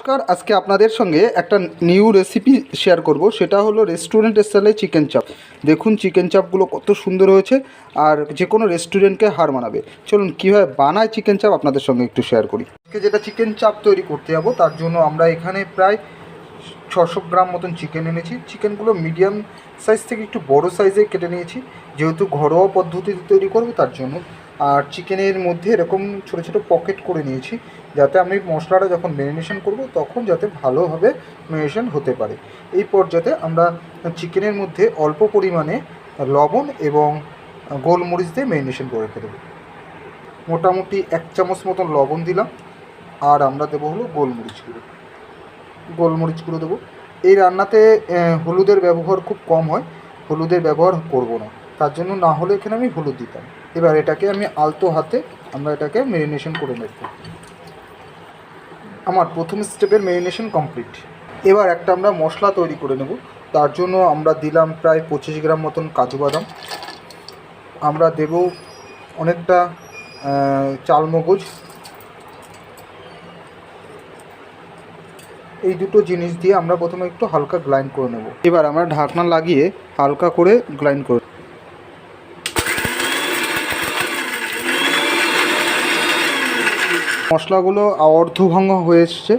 নমস্কার, আজকে আপনাদের সঙ্গে একটা নিউ রেসিপি শেয়ার করব। সেটা হলো রেস্টুরেন্ট স্টাইলে চিকেন চাপ দেখুন চিকেন চাপগুলো কত সুন্দর হয়েছে আর যে কোনো রেস্টুরেন্টকে হার মানাবে। চলুন, কীভাবে বানায় চিকেন চাপ আপনাদের সঙ্গে একটু শেয়ার করি। আজকে যেটা চিকেন চাপ তৈরি করতে যাব, তার জন্য আমরা এখানে প্রায় ছশো গ্রাম মতন চিকেন এনেছি। চিকেনগুলো মিডিয়াম সাইজ থেকে একটু বড় সাইজে কেটে নিয়েছি। যেহেতু ঘরোয়া পদ্ধতিতে তৈরি করব, তার জন্য। আর চিকেনের মধ্যে এরকম ছোটো ছোটো পকেট করে নিয়েছি। যাতে আমি মশলাটা যখন ম্যারিনেশন করব, তখন যাতে ভালোভাবে ম্যারিনেশন হতে পারে। এই পর্যায়ে আমরা চিকেনের মধ্যে অল্প পরিমাণে লবণ এবং গোলমরিচ দিয়ে ম্যারিনেশন করে ফেলব। মোটামুটি এক চামচ মতন লবণ দিলাম, আর আমরা দেবো হলো গোলমরিচ গুঁড়ো। গোলমরিচ গুঁড়ো দেবো। এই রান্নাতে হলুদের ব্যবহার খুব কম হয়, হলুদের ব্যবহার করব না। তার জন্য না হলে এখানে আমি হলুদ দিতাম। এবার এটাকে আমি আলতো হাতে আমরা এটাকে মেরিনেশন করে নেব। আমার প্রথম স্টেপের মেরিনেশন কমপ্লিট এবার একটা আমরা মশলা তৈরি করে নেব। তার জন্য আমরা দিলাম প্রায় পঁচিশ গ্রাম মতন কাজু বাদাম। আমরা দেব অনেকটা চালমগজ। এই দুটো জিনিস দিয়ে আমরা প্রথমে একটু হালকা গ্লাইন্ড করে নেব। এবার আমরা ঢাকনা লাগিয়ে হালকা করে গ্লাইন্ড করে মশলাগুলো অর্ধভঙ্গ হয়ে এসছে।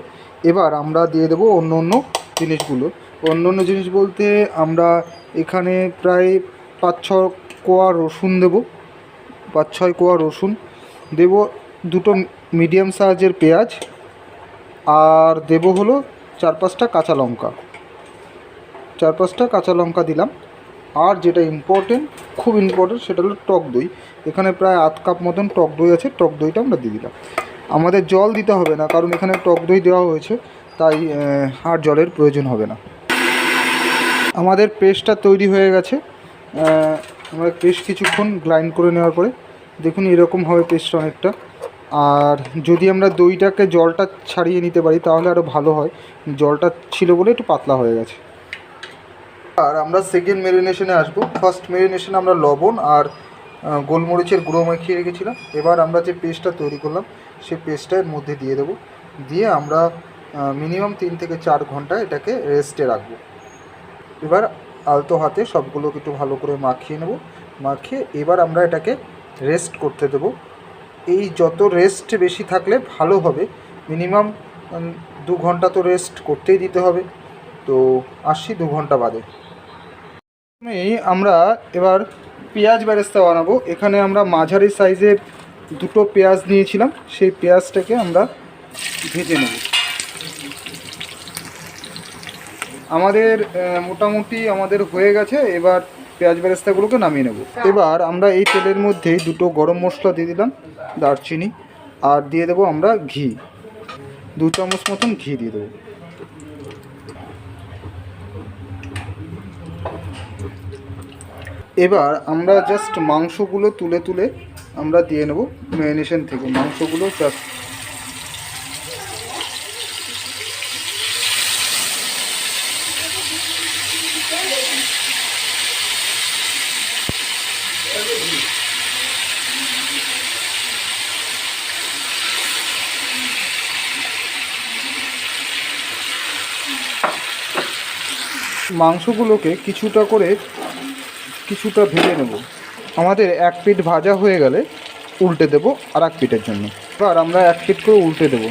এবার আমরা দিয়ে দেবো অন্য অন্য জিনিসগুলো। অন্য অন্য জিনিস বলতে আমরা এখানে প্রায় পাঁচ ছ কোয়া রসুন দেবো। পাঁচ ছয় কোয়া রসুন। দেবো দুটো মিডিয়াম সাইজের পেঁয়াজ। আর দেবো হলো চার পাঁচটা কাঁচা লঙ্কা। চার পাঁচটা কাঁচা লঙ্কা দিলাম। আর যেটা ইম্পর্টেন্ট খুব ইম্পর্টেন্ট সেটা হলো টক দই। এখানে প্রায় আধ কাপ মতন টক দই আছে। টক দইটা আমরা দিয়ে দিলাম। আমাদের জল দিতে হবে না, কারণ এখানে টক দই দেওয়া হয়েছে, তাই আর জলের প্রয়োজন হবে না। আমাদের পেস্টটা তৈরি হয়ে গেছে আমরা পেস্ট কিছুক্ষণ গ্রাইন্ড করে নেওয়ার পরে দেখুন এরকম হবে পেস্ট অনেকটা। আর যদি আমরা দইটাকে জলটা ছাড়িয়ে নিতে পারি, তাহলে আরও ভালো হয়, জলটা ছিল বলে একটু পাতলা হয়ে গেছে। আর আমরা সেকেন্ড মেরিনেশনে আসব। ফার্স্ট মেরিনেশনে আমরা লবণ আর গোলমরিচের গুঁড়ো মাখিয়ে রেখেছিলাম। এবার আমরা যে পেস্টটা তৈরি করলাম সেই পেস্টটা মধ্যে দিয়ে দেবো। দিয়ে আমরা মিনিমাম তিন থেকে চার ঘণ্টা এটাকে রেস্টে রাখব। এবার আলতো হাতে সবগুলোকে একটু ভালো করে মাখিয়ে নেব। মাখিয়ে এবার আমরা এটাকে রেস্ট করতে দেবো। এই যত রেস্ট বেশি থাকলে ভালো হবে। মিনিমাম দু ঘণ্টা তো রেস্ট করতেই দিতে হবে। তো আসছি দু ঘণ্টা বাদে। আমরা এবার পেঁয়াজ বেরেস্তা বানাবো। এখানে আমরা মাঝারি সাইজের দুটো পেঁয়াজ নিয়েছিলাম। সেই পেঁয়াজটাকে আমরা ভেজে নেব। আমাদের মোটামুটি আমাদের হয়ে গেছে। এবার পেঁয়াজ বেরেস্তাগুলোকে নামিয়ে নেব। এবার আমরা এই তেলের মধ্যেই দুটো গরম মশলা দিয়ে দিলাম, দারচিনি। আর দিয়ে দেবো আমরা ঘি। দু চামচ মতন ঘি দিয়ে দেবো। এবার আমরা জাস্ট মাংসগুলো তুলে তুলে আমরা দিয়ে নেব ম্যারিনেশন থেকে। মাংসগুলো জাস্ট মাংসগুলোকে কিছুটা করে কিছুটা ভেজে নেব। আমাদের এক পিঠ ভাজা হয়ে গেলে উল্টে দেব আর এক পিঠের জন্য। এবার আমরা এক পিঠ করে উল্টে দেব।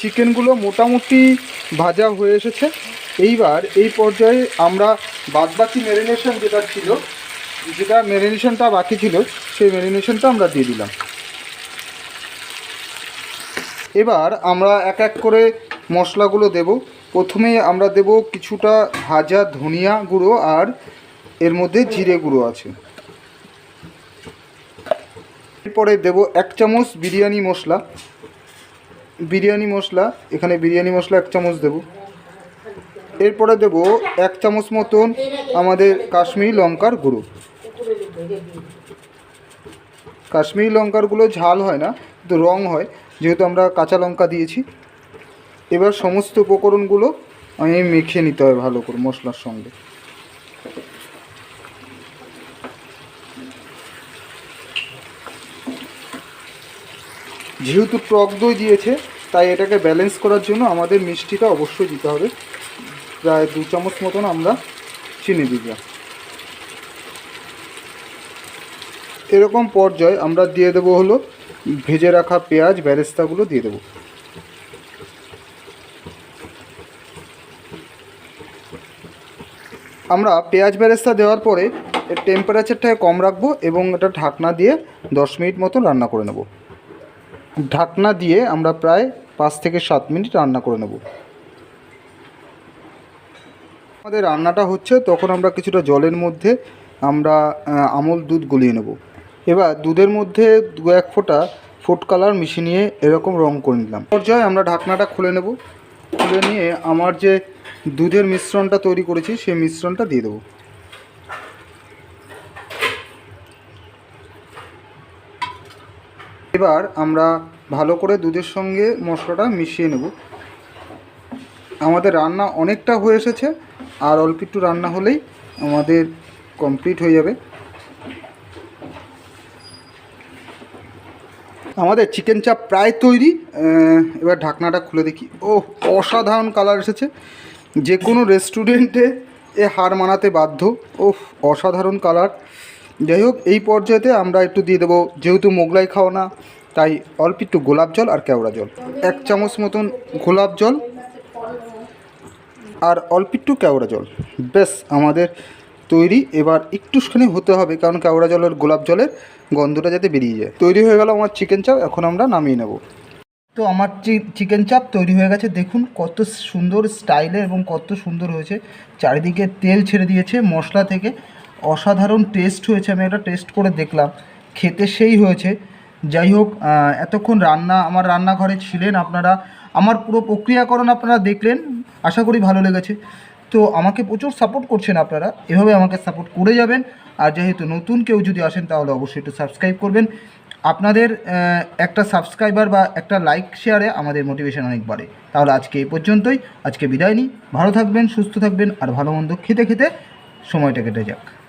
চিকেনগুলো মোটামুটি ভাজা হয়ে এসেছে। এইবার এই পর্যায়ে আমরা বাদবাকি ম্যারিনেশন যেটা ছিল, যেটা ম্যারিনেশনটা বাকি ছিল, সেই ম্যারিনেশনটা আমরা দিয়ে দিলাম। এবার আমরা এক এক করে মশলাগুলো দেব। প্রথমে আমরা দেব কিছুটা ভাজা ধনিয়া গুঁড়ো আর এর মধ্যে জিরে গুঁড়ো আছে। এরপরে দেব এক চামচ বিরিয়ানি মশলা। বিরিয়ানি মশলা, এখানে বিরিয়ানি মশলা এক চামচ দেব। এরপরে দেব এক চামচ মতন আমাদের কাশ্মীরি লঙ্কার গুঁড়ো। কাশ্মীরি লঙ্কারগুলো ঝাল হয় না, কিন্তু রং হয়। যেহেতু আমরা কাঁচা লঙ্কা দিয়েছি। এবার সমস্ত উপকরণগুলো আমি মেখে নিতে হবে ভালো করে মশলার সঙ্গে। যেহেতু টক দই দিয়েছে, তাই এটাকে ব্যালেন্স করার জন্য আমাদের মিষ্টিটা অবশ্যই দিতে হবে। প্রায় দু চামচ মতন আমরা চিনি দিলাম। এরকম পর্যায়ে আমরা দিয়ে দেবো হলো ভেজে রাখা পেঁয়াজ, ব্যারেস্তাগুলো দিয়ে দেবো। আমরা পেঁয়াজ বেরেস্তা দেওয়ার পরে টেম্পারেচারটাকে কম রাখব এবং এটা ঢাকনা দিয়ে দশ মিনিট মতো রান্না করে নেব। ঢাকনা দিয়ে আমরা প্রায় পাঁচ থেকে সাত মিনিট রান্না করে নেব। আমাদের রান্নাটা হচ্ছে তখন আমরা কিছুটা জলের মধ্যে আমরা আমল দুধ গলিয়ে নেব। এবার দুধের মধ্যে দু এক ফোঁটা ফুড কালার মিশিয়ে নিয়ে এরকম রং করে নিলাম। পর্যায়ে আমরা ঢাকনাটা খুলে নেব। খুলে নিয়ে আমার যে দুধের মিশ্রণটা তৈরি করেছি, সেই মিশ্রণটা দিয়ে দেবো। এবার আমরা ভালো করে দুধের সঙ্গে মশলাটা মিশিয়ে নেব। আমাদের রান্না অনেকটা হয়ে এসেছে, আর অল্প একটু রান্না হলেই আমাদের কমপ্লিট হয়ে যাবে। আমাদের চিকেন চাপ প্রায় তৈরি। এবার ঢাকনাটা খুলে দেখি। ও অসাধারণ কালার এসেছে। যে কোনো রেস্টুরেন্টে এ হার মানাতে বাধ্য। ও অসাধারণ কালার যাই হোক, এই পর্যায়েতে আমরা একটু দিয়ে দেবো। যেহেতু মোগলাই খাও না, তাই অল্প একটু গোলাপ জল আর কেওড়া জল। এক চামচ মতন গোলাপ জল আর অল্প একটু কেওড়া জল। ব্যাস, আমাদের তৈরি, এবার একটুখানি হতে হবে, কারণ কেওড়া জলের, গোলাপ জলের গন্ধটা যাতে বেরিয়ে যায়। তৈরি হয়ে গেল আমার চিকেন চাপ এখন আমরা নামিয়ে নেব। তো আমার চিকেন চাপ তৈরি হয়ে গেছে, দেখুন কত সুন্দর স্টাইলে এবং কত সুন্দর হয়েছে। চারিদিকে তেল ছেড়ে দিয়েছে, মশলা থেকে। অসাধারণ টেস্ট হয়েছে, আমি একটা টেস্ট করে দেখলাম। খেতে সেই হয়েছে। যাই হোক এতক্ষণ রান্না, আমার রান্নাঘরে ছিলেন আপনারা। আমার পুরো প্রক্রিয়াকরণ আপনারা দেখলেন। আশা করি ভালো লেগেছে। তো আমাকে প্রচুর সাপোর্ট করছেন আপনারা। এভাবে আমাকে সাপোর্ট করে যাবেন। আর যেহেতু নতুন কেউ যদি আসেন, তাহলে অবশ্যই একটু সাবস্ক্রাইব করবেন। আপনাদের একটা সাবস্ক্রাইবার বা একটা লাইক শেয়ারে আমাদের মোটিভেশন অনেক বাড়ে। তাহলে আজকে এই পর্যন্তই। আজকে বিদায় নিই। ভালো থাকবেন, সুস্থ থাকবেন, আর ভালো মন্দ খেতে খেতে সময়টা কেটে যাক।